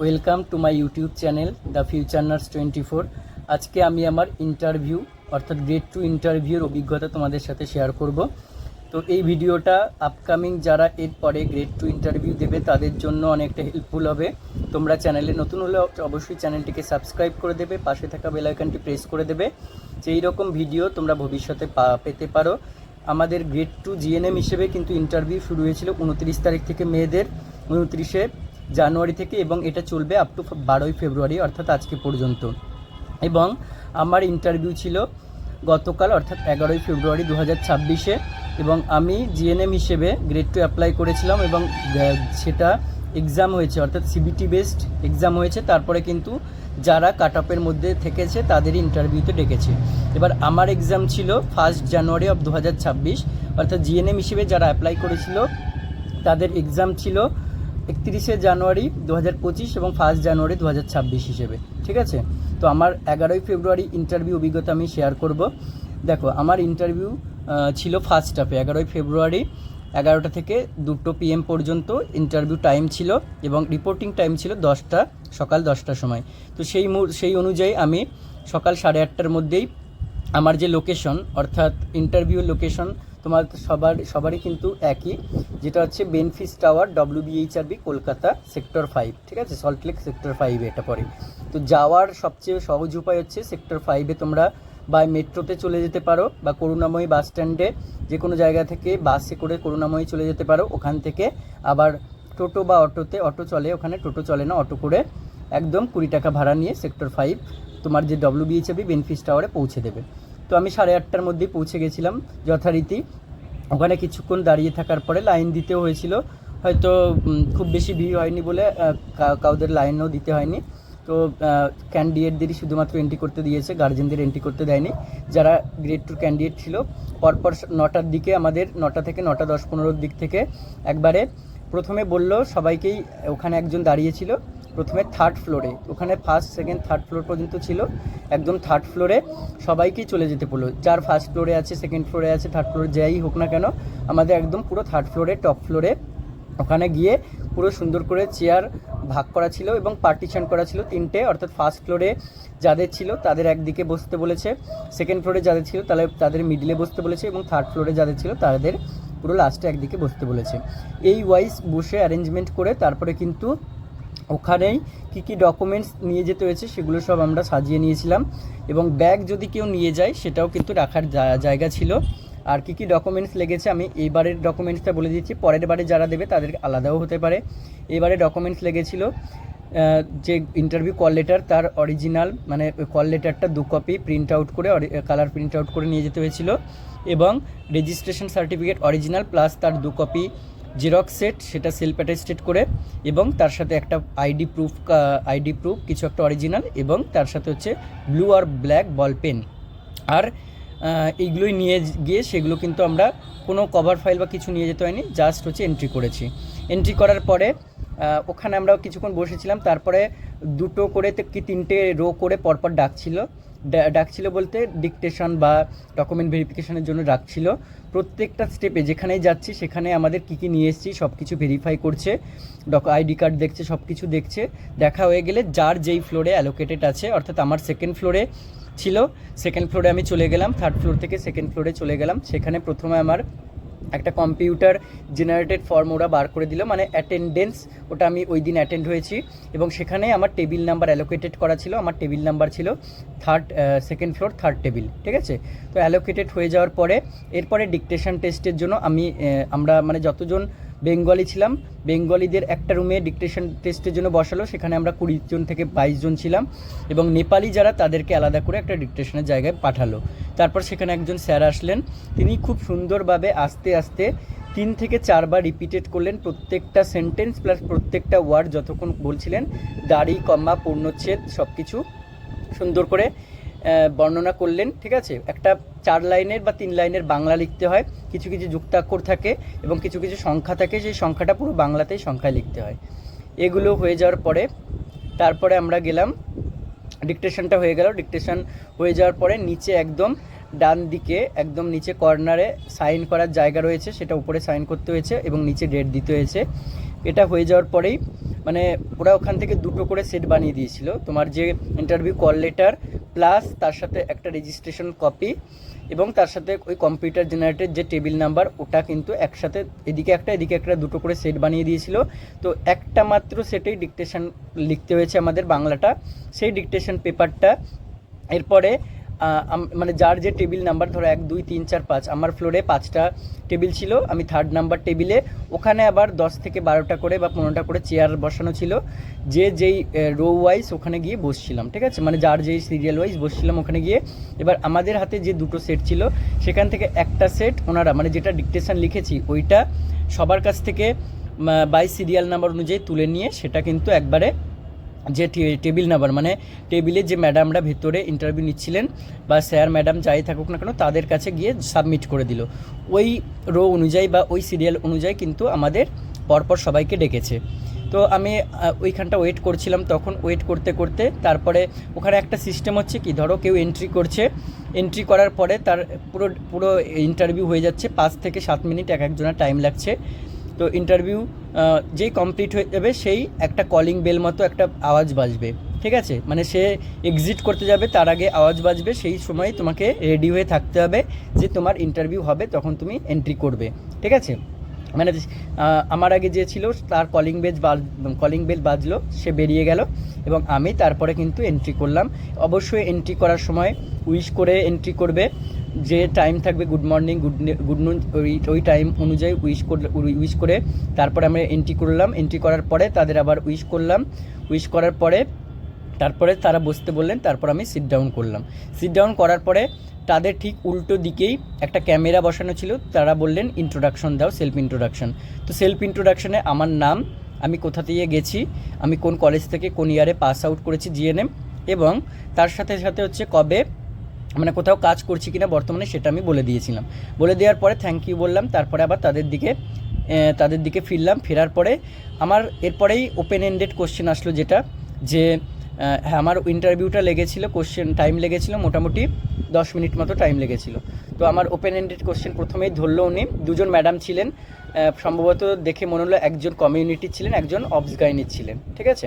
Welcome to my YouTube channel the future nurse twenty four আজকে আমি আমার interview, অর্থাৎ গ্রেড টু ইন্টারভিউর অভিজ্ঞতা তোমাদের সাথে শেয়ার করব। তো এই ভিডিওটা আপকামিং যারা এরপরে গ্রেড টু ইন্টারভিউ দেবে, তাদের জন্য অনেকটা হেল্পফুল হবে। তোমরা চ্যানেলে নতুন হলে অবশ্যই চ্যানেলটিকে সাবস্ক্রাইব করে দেবে, পাশে থাকা বেল আইকনটি প্রেস করে দেবে। যে এইরকম ভিডিও তোমরা ভবিষ্যতে পেতে পারো। আমাদের গ্রেড টু জিএনএম হিসেবে কিন্তু ইন্টারভিউ শুরু হয়েছিল উনত্রিশ তারিখ থেকে মেয়েদের। উনত্রিশে জানুয়ারি থেকে এবং এটা চলবে আপ টু বারোই ফেব্রুয়ারি, অর্থাৎ আজকে পর্যন্ত। এবং আমার ইন্টারভিউ ছিল গতকাল, অর্থাৎ এগারোই ফেব্রুয়ারি দু হাজার ছাব্বিশে। এবং আমি জিএনএম হিসেবে গ্রেড টু অ্যাপ্লাই করেছিলাম এবং সেটা এক্সাম হয়েছে, অর্থাৎ সিবিটি বেসড এক্সাম হয়েছে। তারপরে কিন্তু যারা কাট অফের মধ্যে থেকেছে তাদেরই ইন্টারভিউতে ডেকেছে। এবার আমার এক্সাম ছিল ফার্স্ট জানুয়ারি অফ দু হাজার ছাব্বিশ, অর্থাৎ জিএনএম হিসেবে যারা অ্যাপ্লাই করেছিল, তাদের এক্সাম ছিল একত্রিশে জানুয়ারি দু হাজার পঁচিশ এবং ফার্স্ট জানুয়ারি দু হাজার ছাব্বিশ হিসেবে, ঠিক আছে? তো আমার এগারোই ফেব্রুয়ারি ইন্টারভিউ অভিজ্ঞতা আমি শেয়ার করব। দেখো, আমার ইন্টারভিউ ছিল ফার্স্ট হাফে এগারোই ফেব্রুয়ারি এগারোটা থেকে দুটো পিএম পর্যন্ত ইন্টারভিউ টাইম ছিল এবং রিপোর্টিং টাইম ছিল দশটা, সকাল দশটার সময়। তো সেই সেই অনুযায়ী আমি সকাল সাড়ে আটটার মধ্যেই আমার যে লোকেশন অর্থাৎ ইন্টারভিউ লোকেশন তোমার সবার, সবারই কিন্তু একই, যেটা হচ্ছে Benfish tower WBHRB Kolkata sector five ঠিক আছে? সল্টলেক সেক্টর ফাইভে এটা পড়ে। তো যাওয়ার সবচেয়ে সহজ উপায় হচ্ছে সেক্টর ফাইভে তোমরা বা মেট্রোতে চলে যেতে পারো, বা করুণাময়ী বাস স্ট্যান্ডে যে কোনো জায়গা থেকে বাসে করে করুণাময়ী চলে যেতে পারো। ওখান থেকে আবার টোটো বা অটোতে অটো চলে, ওখানে টোটো চলে না, অটো করে একদম কুড়ি টাকা ভাড়া নিয়ে সেক্টর ফাইভ তোমার যে ডব্লিউবিএইচএবি বেনফিস টাওয়ারে পৌঁছে দেবে। তো আমি সাড়ে আটটার মধ্যেই পৌঁছে গেছিলাম যথারীতি। ওখানে কিছুক্ষণ দাঁড়িয়ে থাকার পরে লাইন দিতেও হয়েছিল। হয়তো খুব বেশি ভিড় হয়নি বলে কাউদের লাইনও দিতে হয়নি। তো ক্যান্ডিডেটদেরই শুধুমাত্র এন্ট্রি করতে দিয়েছে গার্জেনদের এন্ট্রি করতে দেয়নি। যারা গ্রেড টু ক্যান্ডিডেট ছিল, পরপর নটার দিকে আমাদের নটা থেকে নটা দশ পনেরোর দিক থেকে একবারে প্রথমে বলল সবাইকেই ওখানে একজন দাঁড়িয়েছিল। প্রথমে থার্ড ফ্লোরে ওখানে ফার্স্ট সেকেন্ড থার্ড ফ্লোর পর্যন্ত ছিল। একদম থার্ড ফ্লোরে সবাইকেই চলে যেতে বলল। যার ফার্স্ট ফ্লোরে আছে সেকেন্ড ফ্লোরে আছে থার্ড ফ্লোরে যাই হোক না কেন, আমাদের একদম পুরো থার্ড ফ্লোরে টপ ফ্লোরে ওখানে গিয়ে পুরো সুন্দর করে চেয়ার ভাগ করা ছিল এবং পার্টিশন করা ছিল তিনটে। অর্থাৎ ফার্স্ট ফ্লোরে যাদের ছিল তাদের একদিকে বসতে বলেছে। সেকেন্ড ফ্লোরে যাদের ছিল তাহলে তাদের মিডিলে বসতে বলেছে এবং থার্ড ফ্লোরে যাদের ছিল তাদের পুরো লাস্টে একদিকে বসতে বলেছে। এই ওয়াইজ বসে অ্যারেঞ্জমেন্ট করে তারপরে কিন্তু ওখানেই কী কী ডকুমেন্টস নিয়ে যেতে হয়েছে সেগুলো সব আমরা সাজিয়ে নিয়েছিলাম এবং ব্যাগ যদি কেউ নিয়ে যায় সেটাও কিন্তু রাখার জায়গা ছিল। আর কী কী ডকুমেন্টস লেগেছে আমি এইবারের ডকুমেন্টসটা বলে দিচ্ছি। পরের বারে যারা দেবে তাদের আলাদাও হতে পারে। এবারে ডকুমেন্টস লেগেছিল যে ইন্টারভিউ কল লেটার তার অরিজিনাল মানে কল লেটারটা দু কপি প্রিন্ট আউট করে কালার প্রিন্ট আউট করে নিয়ে যেতে হয়েছিল। এবং রেজিস্ট্রেশন সার্টিফিকেট অরিজিনাল প্লাস তার দু কপি জেরক্স সেট সেটা সেলফ অ্যাটেস্টেড করে এবং তার সাথে একটা আইডি প্রুফ আইডি প্রুফ কিছু একটা অরিজিনাল এবং তার সাথে হচ্ছে ব্লু আর ব্ল্যাক বল পেন আর এইগুলোই নিয়ে গিয়ে সেগুলো কিন্তু আমরা কোনো কভার ফাইল বা কিছু নিয়ে যেতে হয়নি জাস্ট হচ্ছে এন্ট্রি করেছি। এন্ট্রি করার পরে ওখানে আমরা কিছুক্ষণ বসেছিলাম, তারপরে দুটো করে কি তিনটে রো করে পরপর ডাকছিল। ডাকছিল বলতে ডিকটেশন বা ডকুমেন্ট ভেরিফিকেশনের জন্য ডাকছিল। প্রত্যেকটা স্টেপে যেখানেই যাচ্ছি, সেখানে আমাদের কী কী নিয়ে এসেছি সব কিছু ভেরিফাই করছে ডক আইডি কার্ড দেখছে সব কিছু দেখছে। দেখা হয়ে গেলে যার যেই ফ্লোরে অ্যালোকেটেড আছে, অর্থাৎ আমার সেকেন্ড ফ্লোরে ছিল সেকেন্ড ফ্লোরে আমি চলে গেলাম থার্ড ফ্লোর থেকে সেকেন্ড ফ্লোরে চলে গেলাম। সেখানে প্রথমে আমার একটা কম্পিউটার জেনারেটেড ফর্ম ওরা বার করে দিল মানে অ্যাটেন্ডেন্স ওটা আমি ওই দিন অ্যাটেন্ড হয়েছি। এবং সেখানে আমার টেবিল নাম্বার অ্যালোকেটেড করা ছিল, আমার টেবিল নাম্বার ছিল third second floor third table ঠিক আছে? তো অ্যালোকেটেড হয়ে যাওয়ার পরে, এরপরে ডিকটেশন টেস্টের জন্য আমি আমরা মানে যতজন বেঙ্গলি ছিলাম। বেঙ্গলিদের একটা রুমে ডিকটেশন টেস্টের জন্য বসালো। সেখানে আমরা কুড়ি জন থেকে বাইশ জন ছিলাম এবং নেপালি যারা তাদেরকে আলাদা করে একটা ডিকটেশনের জায়গায় পাঠালো। তারপর সেখানে একজন স্যার আসলেন। তিনি খুব সুন্দরভাবে আস্তে আস্তে তিন থেকে চারবার রিপিটেড করলেন প্রত্যেকটা সেন্টেন্স প্লাস প্রত্যেকটা ওয়ার্ড যতক্ষণ বলছিলেন, দাড়ি, কম্মা, পূর্ণচ্ছেদ সব কিছু সুন্দর করে বর্ণনা করলেন, ঠিক আছে? একটা চার লাইনের বা তিন লাইনের বাংলা লিখতে হয়, কিছু কিছু যুক্তাক্ষর থাকে এবং কিছু কিছু সংখ্যা থাকে, সেই সংখ্যাটা পুরো বাংলাতেই সংখ্যায় লিখতে হয়। এগুলো হয়ে যাওয়ার পরে, তারপরে আমরা গেলাম ডিকটেশনটা হয়ে গেল ডিকটেশন হয়ে যাওয়ার পরে নিচে একদম ডান দিকে, একদম নিচে কর্নারে সাইন করার জায়গা রয়েছে, সেটা উপরে সাইন করতে হয়েছে এবং নিচে ডেট দিতে হয়েছে। এটা হয়ে যাওয়ার পরেই মানে ওরা ওখান থেকে দুটো করে সেট বানিয়ে দিয়েছিল। তোমার যে ইন্টারভিউ কল লেটার প্লাস তার সাথে একটা রেজিস্ট্রেশন কপি এবং তার সাথে ওই কম্পিউটার জেনারেটেড যে টেবিল নাম্বার ওটা কিন্তু একসাথে এদিকে একটা এদিকে একটা দুটো করে সেট বানিয়ে দিয়েছিল। তো একটা মাত্র সেটেই ডিকটেশন লিখতে হয়েছে আমাদের বাংলাটা। সেই ডিকটেশন পেপারটা এরপরে মানে যার যে টেবিল নাম্বার, ধরো এক, দুই, তিন, চার, পাঁচ, আমার ফ্লোরে পাঁচটা টেবিল ছিল, আমি থার্ড নাম্বার টেবিলে ওখানে আবার দশ থেকে বারোটা করে বা পনেরোটা করে চেয়ার বসানো ছিল। যে যেই রো ওয়াইজ ওখানে গিয়ে বসছিলাম, ঠিক আছে? মানে যার যেই সিরিয়াল ওয়াইজ বসছিলাম ওখানে গিয়ে। এবার আমাদের হাতে যে দুটো সেট ছিল, সেখান থেকে একটা সেট ওনারা মানে যেটা ডিকটেশন লিখেছি, ওইটা সবার কাছ থেকে বাই সিরিয়াল নাম্বার অনুযায়ী তুলে নিয়ে সেটা কিন্তু একবারে যে টেবিল নাম্বার মানে টেবিলে যে ম্যাডামরা ভেতরে ইন্টারভিউ নিচ্ছিলেন বা স্যার, ম্যাডাম যাই থাকুক না কেন, তাদের কাছে গিয়ে সাবমিট করে দিল। ওই রো অনুযায়ী বা ওই সিরিয়াল অনুযায়ী কিন্তু আমাদের পরপর সবাইকে ডেকেছে। তো আমি ওইখানটা ওয়েট করছিলাম, তখন ওয়েট করতে করতে তারপরে ওখানে একটা সিস্টেম হচ্ছে কি, ধরো কেউ এন্ট্রি করছে এন্ট্রি করার পরে তার পুরো পুরো ইন্টারভিউ হয়ে যাচ্ছে, পাঁচ থেকে সাত মিনিট এক একজনের টাইম লাগছে। তো ইন্টারভিউ যেই কমপ্লিট হয়ে যাবে সেই একটা কলিং বেল মতো একটা আওয়াজ বাজবে, ঠিক আছে? মানে সে এক্সিট করতে যাবে, তার আগে আওয়াজ বাজবে, সেই সময় তোমাকে রেডি হয়ে থাকতে হবে যে তোমার ইন্টারভিউ হবে, তখন তুমি এন্ট্রি করবে, ঠিক আছে? মানে আমার আগে যে ছিল, তার কলিং বেল বাজ কলিং বেল বাজলো, সে বেরিয়ে গেল এবং আমি তারপরে কিন্তু এন্ট্রি করলাম। অবশ্যই এন্ট্রি করার সময় উইশ করে এন্ট্রি করবে। যে টাইম থাকবে গুড মর্নিং গুড গুড নুন ওই ওই টাইম অনুযায়ী উইশ করলে উইশ করে তারপরে আমরা এন্ট্রি করলাম। এন্ট্রি করার পরে তাদের আবার উইশ করলাম। উইশ করার পরে তারপরে তারা বসতে বললেন, তারপর আমি সিট ডাউন করলাম। সিট ডাউন করার পরে তাদের ঠিক উল্টো দিকেই একটা ক্যামেরা বসানো ছিল, তারা বললেন ইন্ট্রোডাকশন দাও সেলফ ইন্ট্রোডাকশন তো সেলফ ইন্ট্রোডাকশনে আমার নাম, আমি কোথা থেকে গেছি, আমি কোন কলেজ থেকে কোন ইয়ারে পাস আউট করেছি জিএনএম এবং তার সাথে সাথে হচ্ছে কবে মানে কোথাও কাজ করছি কিনা বর্তমানে সেটা আমি বলে দিয়েছিলাম। বলে দেওয়ার পরে থ্যাংক ইউ বললাম, তারপরে আবার তাদের দিকে তাদের দিকে ফিরলাম। ফেরার পরে আমার, এরপরেই ওপেন এন্ডেড কোশ্চেন আসলো যেটা, যে আমার ইন্টারভিউটা লেগেছিলো কোশ্চেন টাইম লেগেছিল মোটামুটি দশ মিনিট মতো টাইম লেগেছিল। তো আমার ওপেন এন্ডেড কোশ্চেন প্রথমেই ধরলো উনি। দুজন ম্যাডাম ছিলেন সম্ভবত দেখে মনে হলো একজন কমিউনিটি ছিলেন, একজন অবস গাইনির ছিলেন, ঠিক আছে?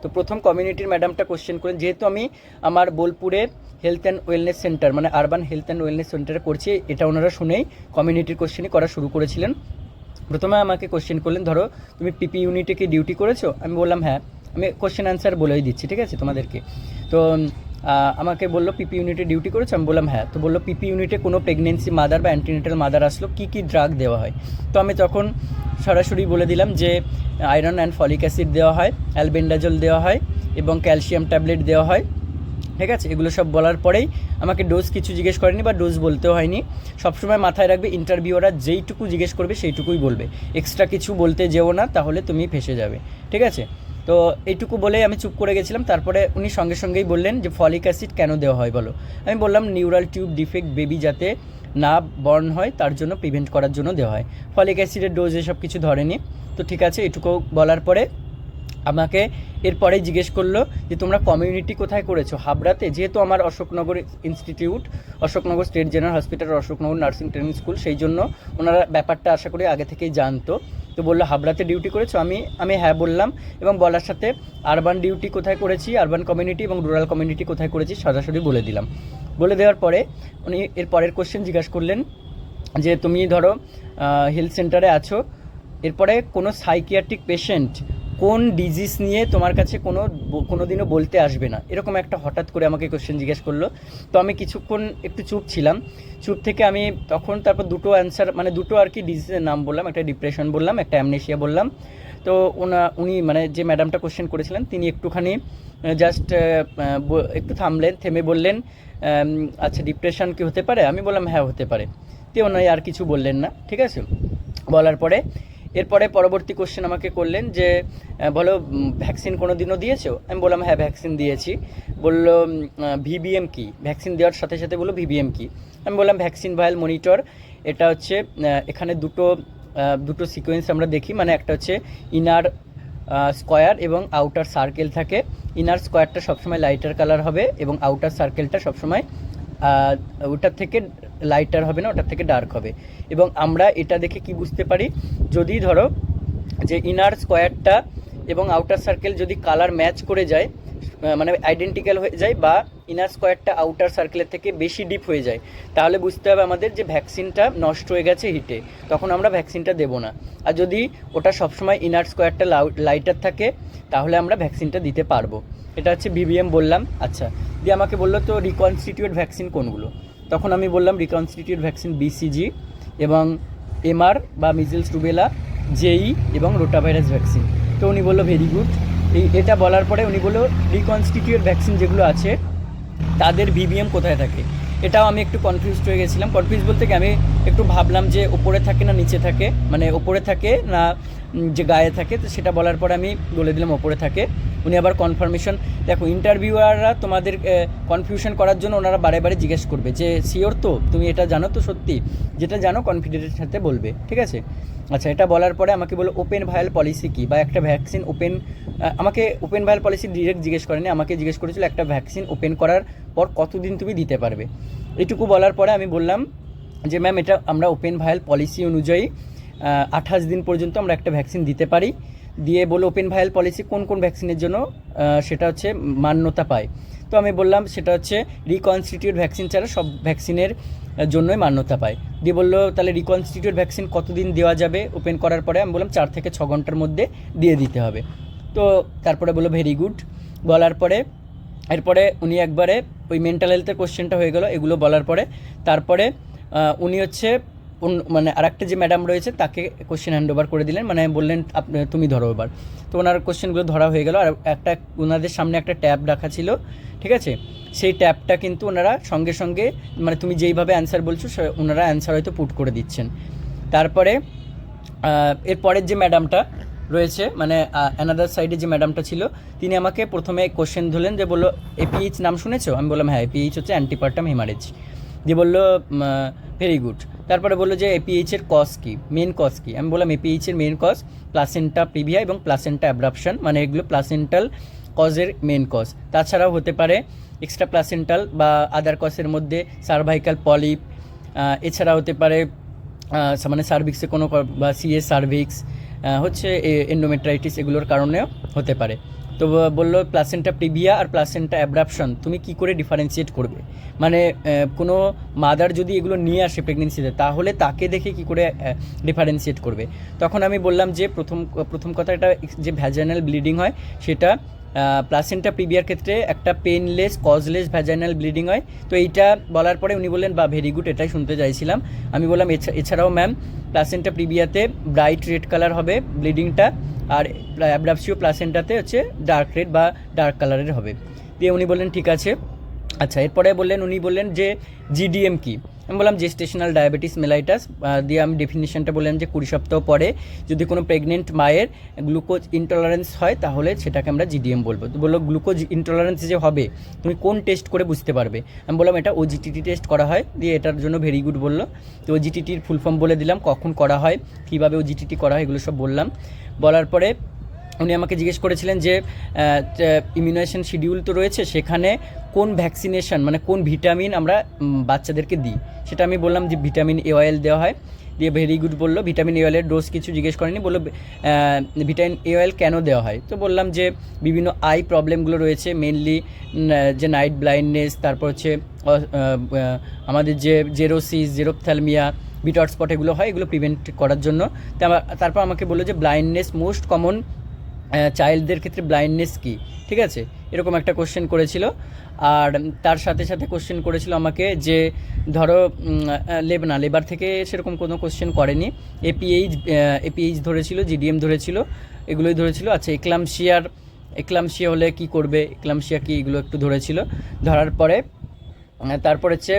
তো প্রথম কমিউনিটির ম্যাডামটা কোশ্চেন করেন যেহেতু আমি আমার বোলপুরে হেলথ অ্যান্ড ওয়েলনেস সেন্টার মানে আরবান হেলথ অ্যান্ড ওয়েলনেস সেন্টারে করছি, এটা ওনারা শুনেই কমিউনিটির কোশ্চেনই করা শুরু করেছিলেন। প্রথমে আমাকে কোশ্চেন করলেন, ধরো তুমি পিপি ইউনিটে কি ডিউটি করেছ? আমি বললাম হ্যাঁ। আমি কোশ্চেন অ্যান্সার বলেই দিচ্ছি, ঠিক আছে, তোমাদেরকে। তো আমাকে বলল পিপি ইউনিটে ডিউটি করেছে? আমি বললাম হ্যাঁ। তো বলল পিপি ইউনিটে কোনো প্রেগনেন্সি মাদার বা অ্যান্টিনেটাল মাদার আসলো, কী কী ড্রাগ দেওয়া হয়? তো আমি তখন সরাসরি বলে দিলাম যে আয়রন অ্যান্ড ফলিক অ্যাসিড দেওয়া হয় অ্যালবেন্ডাজল দেওয়া হয় এবং ক্যালসিয়াম ট্যাবলেট দেওয়া হয়, ঠিক আছে? এগুলো সব বলার পরেই আমাকে ডোজ কিছু জিজ্ঞেস করেনি বা ডোজ বলতেও হয়নি। সবসময় মাথায় রাখবে ইন্টারভিউরা যেইটুকু জিজ্ঞেস করবে, সেইটুকুই বলবে। এক্সট্রা কিছু বলতে যেও না, তাহলে তুমি ফেসে যাবে, ঠিক আছে? তো এইটুকু বলেই আমি চুপ করে গেছিলাম। তারপরে উনি সঙ্গে সঙ্গেই বললেন যে, ফলিক অ্যাসিড কেন দেওয়া হয় বলো? আমি বললাম, নিউরাল টিউব ডিফেক্ট বেবি যাতে না বর্ন হয়, তার জন্য প্রিভেন্ট করার জন্য দেওয়া হয়। ফলিক অ্যাসিডের ডোজ এসব কিছু ধরেনি। তো ঠিক আছে, এটুকু বলার পরে আমাকে এরপরে জিজ্ঞেস করল যে, তোমরা কমিউনিটি কোথায় করেছ? হাবড়াতে, যেহেতু আমার Ashoknagar institute Ashoknagar state general hospital Ashoknagar nursing training school সেই জন্য ওনারা ব্যাপারটা আশা করি আগে থেকেই জানতো। তো বলল, হাবড়াতে ডিউটি করেছ? আমি আমি হ্যাঁ বললাম এবং বলার সাথে আরবান ডিউটি কোথায় করেছি আরবান কমিউনিটি এবং রুরাল কমিউনিটি কোথায় করেছি সরাসরি বলে দিলাম। বলে দেওয়ার পরে উনি এর পরের কোশ্চেন জিজ্ঞাসা করলেন যে, তুমি ধরো হেলথ সেন্টারে আছো, এরপরে কোনো সাইকিয়াট্রিক পেশেন্ট কোন ডিজিজ নিয়ে তোমার কাছে কোনো কোনো দিনও বলতে আসবে না। এরকম একটা হঠাৎ করে আমাকে কোয়েশ্চেন জিজ্ঞেস করল। তো আমি কিছুক্ষণ একটু চুপ ছিলাম। চুপ থেকে আমি তখন তারপর দুটো অ্যান্সার মানে দুটো আর কি ডিজিজের নাম বললাম, একটা ডিপ্রেশন বললাম, একটা অ্যামনেশিয়া বললাম। তো ওনা, উনি মানে যে ম্যাডামটা কোশ্চেন করেছিলেন, তিনি একটুখানি জাস্ট একটু থামলেন, থেমে বললেন আচ্ছা ডিপ্রেশন কি হতে পারে? আমি বললাম হ্যাঁ হতে পারে। তো ওনাই আর কিছু বললেন না, ঠিক আছে? বলার পরে এরপরে পরবর্তী কোশ্চেন আমাকে করলেন যে বলো ভ্যাকসিন কোনো দিনও দিয়েছ? আমি বললাম হ্যাঁ ভ্যাকসিন দিয়েছি। বলল ভিবিএম কি? ভ্যাকসিন দেওয়ার সাথে সাথে বলল ভিবিএম কি? আমি বললাম ভ্যাকসিন ভায়াল মনিটর এটা হচ্ছে এখানে দুটো দুটো সিকোয়েন্স আমরা দেখি। মানে একটা হচ্ছে ইনার স্কোয়ার এবং আউটার সার্কেল থাকে। ইনার স্কোয়ারটা সবসময় লাইটার কালার হবে এবং আউটার সার্কেলটা সবসময় ওটার থেকে লাইটার হবে না ওটার থেকে ডার্ক হবে। এবং আমরা এটা দেখে কি বুঝতে পারি? যদি ধরো যে ইনার স্কোয়ারটা এবং আউটার সার্কেল যদি কালার ম্যাচ করে যায় মানে আইডেন্টিক্যাল হয়ে যায় বা ইনার স্কোয়ারটা আউটার সার্কেলের থেকে বেশি ডিপ হয়ে যায়, তাহলে বুঝতে হবে আমাদের যে ভ্যাকসিনটা নষ্ট হয়ে গেছে হিটে তখন আমরা ভ্যাকসিনটা দেবো না। আর যদি ওটা সবসময় ইনার স্কোয়ারটা লাইটার থাকে, তাহলে আমরা ভ্যাকসিনটা দিতে পারব। এটা হচ্ছে ভিভিএম বললাম। আচ্ছা দিয়ে আমাকে বলল তো রিকনস্টিটিউট ভ্যাকসিন কোনগুলো? তখন আমি বললাম রিকনস্টিটিউট ভ্যাকসিন বিসিজি এবং এমআর বা মিজেলস রুবেলা জেই এবং রোটাভাইরাস ভ্যাকসিন তো উনি বলল ভেরি গুড এই, এটা বলার পরে উনি বলল রিকনস্টিটিউট ভ্যাকসিন যেগুলো আছে, তাদের ভিভিএম কোথায় থাকে? এটাও আমি একটু কনফিউজড হয়ে গেছিলাম। কনফিউজ বলতে কি, আমি একটু ভাবলাম যে ওপরে থাকে না নিচে থাকে? মানে ওপরে থাকে না যে গায়ে থাকে, তো সেটা বলার পর আমি বলে দিলাম, ওপরে থাকে। উনি আবার কনফার্মেশন দেখো ইন্টারভিউয়াররা তোমাদের কনফিউশন করার জন্য ওনারা বারে বারে জিজ্ঞেস করবে যে শিওর তো? তুমি এটা জানো তো সত্যি? যেটা জানো কনফিডেন্সের সাথে বলবে, ঠিক আছে? আচ্ছা এটা বলার পরে আমাকে বলো ওপেন ভায়াল পলিসি কি? বা একটা ভ্যাকসিন ওপেন আমাকে ওপেন ভায়াল পলিসি ডিরেক্ট জিজ্ঞেস করেনি, আমাকে জিজ্ঞেস করেছিল, একটা ভ্যাকসিন ওপেন করার পর কতদিন তুমি দিতে পারবে? এটুকু বলার পরে আমি বললাম যে ম্যাম এটা আমরা ওপেন ভায়াল পলিসি অনুযায়ী আঠাশ দিন পর্যন্ত আমরা একটা ভ্যাকসিন দিতে পারি। দিয়ে বলো ওপেন ভায়াল পলিসি কোন কোন ভ্যাকসিনের জন্য সেটা হচ্ছে মান্যতা পায়। তো আমি বললাম সেটা হচ্ছে রিকনস্টিটিউট ভ্যাকসিন ছাড়া সব ভ্যাকসিনের জন্যই মান্যতা পায়। দিয়ে বলল তাহলে রিকনস্টিটিউট ভ্যাকসিন কতদিন দেওয়া যাবে? ওপেন করার পরে আমি বললাম চার থেকে ছ ঘণ্টার মধ্যে দিয়ে দিতে হবে। তো তারপরে বলল ভেরি গুড বলার পরে, এরপরে উনি একবারে ওই মেন্টাল হেলথের কোশ্চেনটা হয়ে গেল, এগুলো বলার পরে। তারপরে উনি হচ্ছে মানে আরেকটা যে ম্যাডাম রয়েছে তাকে কোশ্চেন হ্যান্ড ওভার করে দিলেন। মানে বললেন তুমি ধরো এবার। তো ওনার কোশ্চেনগুলো ধরা হয়ে গেল। আর একটা ওনাদের সামনে একটা ট্যাব রাখা ছিল ঠিক আছে? সেই ট্যাবটা কিন্তু ওনারা সঙ্গে সঙ্গে মানে তুমি যেইভাবে অ্যান্সার বলছো ওনারা অ্যান্সার হয়তো পুট করে দিচ্ছেন। তারপরে আহ, এর পরের যে ম্যাডামটা রয়েছে মানে অ্যানাদার সাইডে যে ম্যাডামটা ছিল তিনি আমাকে প্রথমে কোশ্চেন ধরলেন যে বলল এপিএইচ নাম শুনেছো? আমি বললাম হ্যাঁ এপিএইচ হচ্ছে অ্যান্টিপার্টাম হেমারেজ। দিয়ে বলল ভেরি গুড তারপরে বলল যে এপিএইচের কজ কী? মেন কজ কী? আমি বললাম এপিএইচের মেন কজ প্লাসেন্টা প্রিভিয়া এবং প্লাসেন্টা অ্যাব্রাপশন মানে এগুলো প্লাসেন্টাল কজের মেন কজ তাছাড়াও হতে পারে এক্সট্রা প্লাসেন্টাল বা আদার কজের মধ্যে সার্ভাইকাল পলিপ এছাড়া হতে পারে মানে সার্ভিক্সে কোনো বা সিএস সার্ভিক্স হচ্ছে এন্ডোমেট্রাইটিস এগুলোর কারণেও হতে পারে। তো বলল প্লাসেন্টা প্রিভিয়া আর প্লাসেন্টা অ্যাব্রাপশন তুমি কি করে ডিফারেন্সিয়েট করবে? মানে কোনো মাদার যদি এগুলো নিয়ে আসে প্রেগনেন্সিতে তাহলে তাকে দেখে কি করে ডিফারেন্সিয়েট করবে? তখন আমি বললাম যে প্রথম প্রথম কথা এটা যে ভ্যাজানাল ব্লিডিং হয়, সেটা প্লাসেন্টা প্রিভিয়ার ক্ষেত্রে একটা পেনলেস কজলেস ভ্যাজাইনাল ব্লিডিং হয়। তো এইটা বলার পরে উনি বললেন বা ভেরি গুড এটাই শুনতে চাইছিলাম। আমি বললাম, এছা- এছাড়াও ম্যাম প্লাসেন্টা প্রিভিয়াতে ব্রাইট রেড কালার হবে ব্লিডিংটা আর অ্যাব্রাপসিও প্লাসেন্টাতে হচ্ছে ডার্ক রেড বা ডার্ক কালারের হবে। দিয়ে উনি বললেন, ঠিক আছে। আচ্ছা এরপরে বললেন, উনি বললেন যে জিডিএম কি? আমি বললাম জেস্টেশনাল ডায়াবেটিস মেলাইটাস দিয়ে আমি ডেফিনেশনটা বললাম যে কুড়ি সপ্তাহ পরে যদি কোনো প্রেগনেন্ট মায়ের গ্লুকোজ ইনটলারেন্স হয়, তাহলে সেটাকে আমরা জিডিএম বলব। তো বলল গ্লুকোজ ইনটলারেন্স যে হবে, তুমি কোন টেস্ট করে বুঝতে পারবে? আমি বললাম, এটা ওজিটিটি টেস্ট করা হয়। দিয়ে এটার জন্য ভেরি গুড বলল। তো ওজিটিটির ফুল ফর্ম বলে দিলাম, কখন করা হয়, কীভাবে ওজিটিটি করা হয়, এগুলো সব বললাম। বলার পরে উনি আমাকে জিজ্ঞেস করেছিলেন যে ইমিউনাইজেশন শিডিউল তো রয়েছে, সেখানে কোন ভ্যাকসিনেশন মানে কোন ভিটামিন আমরা বাচ্চাদেরকে দিই? সেটা আমি বললাম যে ভিটামিন এ অয়েল দেওয়া হয়। দিয়ে ভেরি গুড বলল ভিটামিন এ অয়েলের ডোজ কিছু জিজ্ঞেস করেনি, বলল ভিটামিন এ অয়েল কেন দেওয়া হয়? তো বললাম যে, বিভিন্ন আই প্রবলেমগুলো রয়েছে মেনলি যে নাইট ব্লাইন্ডনেস তারপর হচ্ছে আমাদের যে জেরোসিস জেরোপথ্যালমিয়া বিটট স্পট এগুলো হয়, এগুলো প্রিভেন্ট করার জন্য। তারপর আমাকে বলল যে ব্লাইন্ডনেস মোস্ট কমন চাইল্ডদের ক্ষেত্রে ব্লাইন্ডনেস কী? ঠিক আছে? এরকম একটা কোশ্চেন করেছিল। আর তার সাথে সাথে কোশ্চেন করেছিল আমাকে যে, ধরো লেব না লেবার থেকে সেরকম কোনো কোশ্চেন করেনি। এপিএইচ এপিএইচ ধরেছিল জিডিএম ধরেছিল, এগুলোই ধরেছিল। আচ্ছা একলামশিয়ার একলামশিয়া হলে কি করবে? একলামশিয়া কি এগুলো একটু ধরেছিল। ধরার পরে তারপর হচ্ছে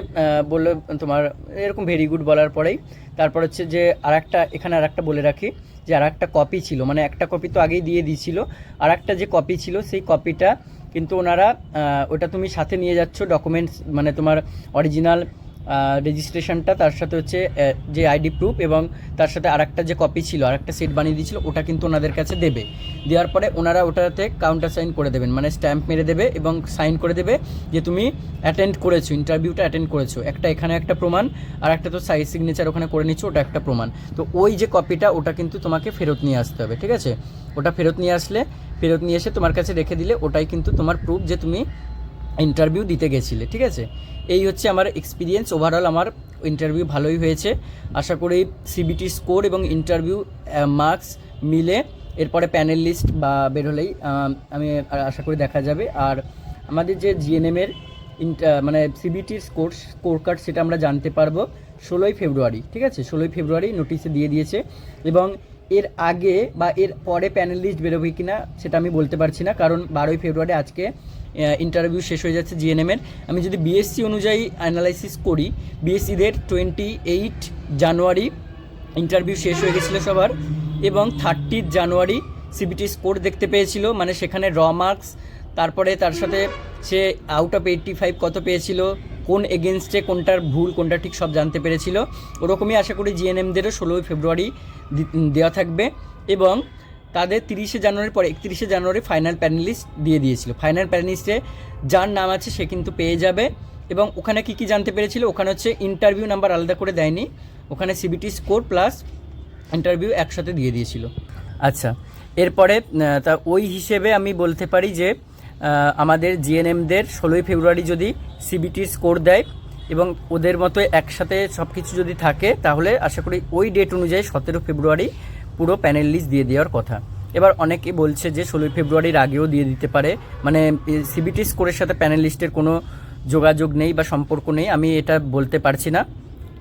বলল তোমার, এরকম ভেরি গুড বলার পরেই, তারপর হচ্ছে যে আর একটা এখানে আর একটা বলে রাখি। যে আর একটা কপি ছিল মানে একটা কপি তো আগেই দিয়ে দিয়েছিল, আর একটা যে কপি ছিল সেই কপিটা কিন্তু ওনারা ওটা তুমি সাথে নিয়ে যাচ্ছ ডকুমেন্টস মানে তোমার অরিজিনাল রেজিস্ট্রেশনটা তার সাথে হচ্ছে যে আইডি প্রুফ এবং তার সাথে আরেকটা যে কপি ছিল, আরেকটা সেট বানিয়ে দিয়েছিল, ওটা কিন্তু ওনাদের কাছে দেবে। দেওয়ার পরে ওনারা ওটাতে কাউন্টার সাইন করে দেবেন মানে স্ট্যাম্প মেরে দেবে এবং সাইন করে দেবে যে তুমি অ্যাটেন্ড করেছ ইন্টারভিউটা অ্যাটেন্ড করেছ। একটা এখানে একটা প্রমাণ, আর একটা তো সাইজ সিগনেচার ওখানে করে নিচ্ছ, ওটা একটা প্রমাণ। তো ওই যে কপিটা ওটা কিন্তু তোমাকে ফেরত নিয়ে আসতে হবে, ঠিক আছে? ওটা ফেরত নিয়ে আসলে, ফেরত নিয়ে এসে তোমার কাছে রেখে দিলে ওটাই কিন্তু তোমার প্রুফ যে তুমি ইন্টারভিউ দিতে গেছিলে, ঠিক আছে? এই হচ্ছে আমার এক্সপিরিয়েন্স ওভারঅল আমার ইন্টারভিউ ভালোই হয়েছে। আশা করি সিবিটি স্কোর এবং ইন্টারভিউ মার্কস মিলে এরপরে প্যানেল লিস্ট বা বেরোলেই আমি আশা করি দেখা যাবে। আর আমাদের যে জিএনএমের মানে সিবিটির স্কোর স্কোর কার্ড সেটা আমরা জানতে পারব ষোলোই ফেব্রুয়ারি, ঠিক আছে? ষোলোই ফেব্রুয়ারি নোটিশে দিয়ে দিয়েছে। এবং এর আগে বা এর পরে প্যানেল লিস্ট বেরোবে কিনা সেটা আমি বলতে পারছি না, কারণ বারোই ফেব্রুয়ারি আজকে ইন্টারভিউ শেষ হয়ে যাচ্ছে জিএনএমের আমি যদি বিএসসি অনুযায়ী অ্যানালাইসিস করি বিএসসিদের টোয়েন্টি এইট জানুয়ারি ইন্টারভিউ শেষ হয়ে গেছিল সবার এবং থার্টি জানুয়ারি সিবিটি স্কোর দেখতে পেয়েছিল মানে সেখানে র মার্কস তারপরে তার সাথে সে আউট অফ এইট্টি ফাইভ কত পেয়েছিল, কোন এগেনস্টে কোনটার ভুল, কোনটা ঠিক সব জানতে পেরেছিল। ওরকমই আশা করি জিএনএমদেরও ষোলোই ফেব্রুয়ারি দেওয়া থাকবে এবং তাদের তিরিশে জানুয়ারির পরে, একত্রিশে জানুয়ারি ফাইনাল প্যানেলিস্ট দিয়ে দিয়েছিল। ফাইনাল প্যানেলিস্টে যার নাম আছে সে কিন্তু পেয়ে যাবে এবং ওখানে কি কি জানতে পেরেছিল? ওখানে হচ্ছে ইন্টারভিউ নাম্বার আলাদা করে দেয়নি। ওখানে সিবিটি স্কোর প্লাস ইন্টারভিউ একসাথে দিয়ে দিয়েছিল। আচ্ছা এরপরে তা ওই হিসেবে আমি বলতে পারি যে আমাদের জিএনএমদের ষোলোই ফেব্রুয়ারি যদি সিবিটির স্কোর দেয় এবং ওদের মতো একসাথে সব কিছু যদি থাকে, তাহলে আশা করি ওই ডেট অনুযায়ী সতেরো ফেব্রুয়ারি পুরো প্যানেল লিস্ট দিয়ে দেওয়ার কথা। এবার অনেকে বলছে যে, ষোলোই ফেব্রুয়ারির আগেও দিয়ে দিতে পারে। মানে সিবিটি স্কোরের সাথে প্যানেল লিস্টের কোনো যোগাযোগ নেই বা সম্পর্ক নেই, আমি এটা বলতে পারছি না।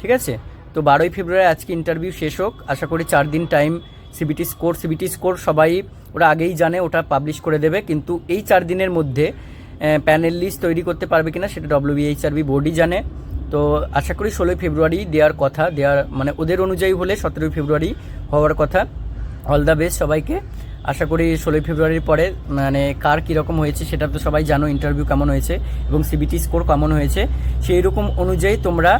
ঠিক আছে? তো বারোই ফেব্রুয়ারি আজকে ইন্টারভিউ শেষ হোক। আশা করি চার দিন time CBT score CBT score সবাই ওরা আগেই জানে, ওটা পাবলিশ করে দেবে। কিন্তু এই চার দিনের মধ্যে প্যানেল লিস্ট তৈরি করতে পারবে কিনা সেটা ডব্লিউবিএইচআরবি বোর্ডই জানে। তো আশা করি ষোলোই ফেব্রুয়ারি দেওয়ার কথা, দেওয়ার মানে ওদের অনুযায়ী হলে সতেরোই ফেব্রুয়ারি হওয়ার কথা। অল দ্য বেস্ট সবাইকে। আশা করি ষোলোই ফেব্রুয়ারির পরে মানে কার কীরকম হয়েছে সেটা তো সবাই জানো ইন্টারভিউ কেমন হয়েছে এবং সিবিটি স্কোর কেমন হয়েছে। সেই রকম অনুযায়ী তোমরা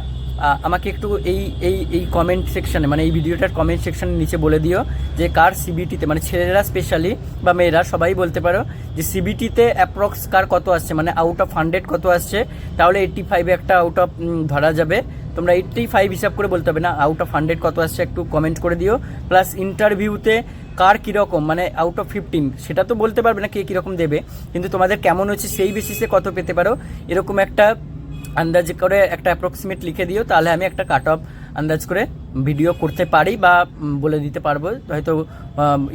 আমাকে একটু এই এই এই কমেন্ট সেকশানে মানে এই ভিডিওটার কমেন্ট সেকশানের নিচে বলে দিও যে কার সিবিটিতে মানে ছেলেরা স্পেশালি বা মেয়েরা সবাই বলতে পারো যে সিবিটিতে অ্যাপ্রক্স কার কত আসছে মানে আউট অফ হান্ড্রেড কত আসছে, তাহলে এইট্টি ফাইভে একটা আউট অফ ধরা যাবে। তোমরা এইট্টি ফাইভ হিসাব করে বলতে হবে না আউট অফ হান্ড্রেড কত আসছে একটু কমেন্ট করে দিও। প্লাস ইন্টারভিউতে কার কীরকম মানে আউট অফ ফিফটিন সেটা তো বলতে পারবে না কে কীরকম দেবে, কিন্তু তোমাদের কেমন হচ্ছে সেই বেসিসে কত পেতে পারো, এরকম একটা আন্দাজ করে একটা অ্যাপ্রক্সিমেট লিখে দিও, তাহলে আমি একটা কাট অফ আন্দাজ করে ভিডিও করতে পারি বা বলে দিতে পারব। হয়তো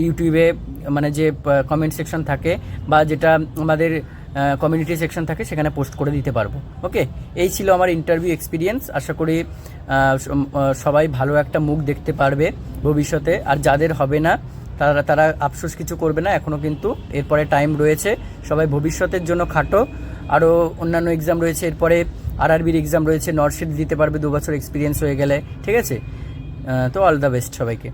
ইউটিউবে মানে যে কমেন্ট সেকশন থাকে বা যেটা আমাদের কমিউনিটি সেকশন থাকে, সেখানে পোস্ট করে দিতে পারব। ওকে এই ছিল আমার ইন্টারভিউ এক্সপিরিয়েন্স আশা করি সবাই ভালো একটা মুখ দেখতে পারবে ভবিষ্যতে। আর যাদের হবে না, তারা তারা আফসোস কিছু করবে না এখনও কিন্তু। এরপরে টাইম রয়েছে। সবাই ভবিষ্যতের জন্য খাটো। আরও অন্যান্য এক্সাম রয়েছে। এরপরে আরআরবির এক্সাম রয়েছে নর্সিট দিতে পারবে, দু বছর এক্সপিরিয়েন্স হয়ে গেলে, ঠিক আছে? তো অল দ্য বেস্ট সবাইকে।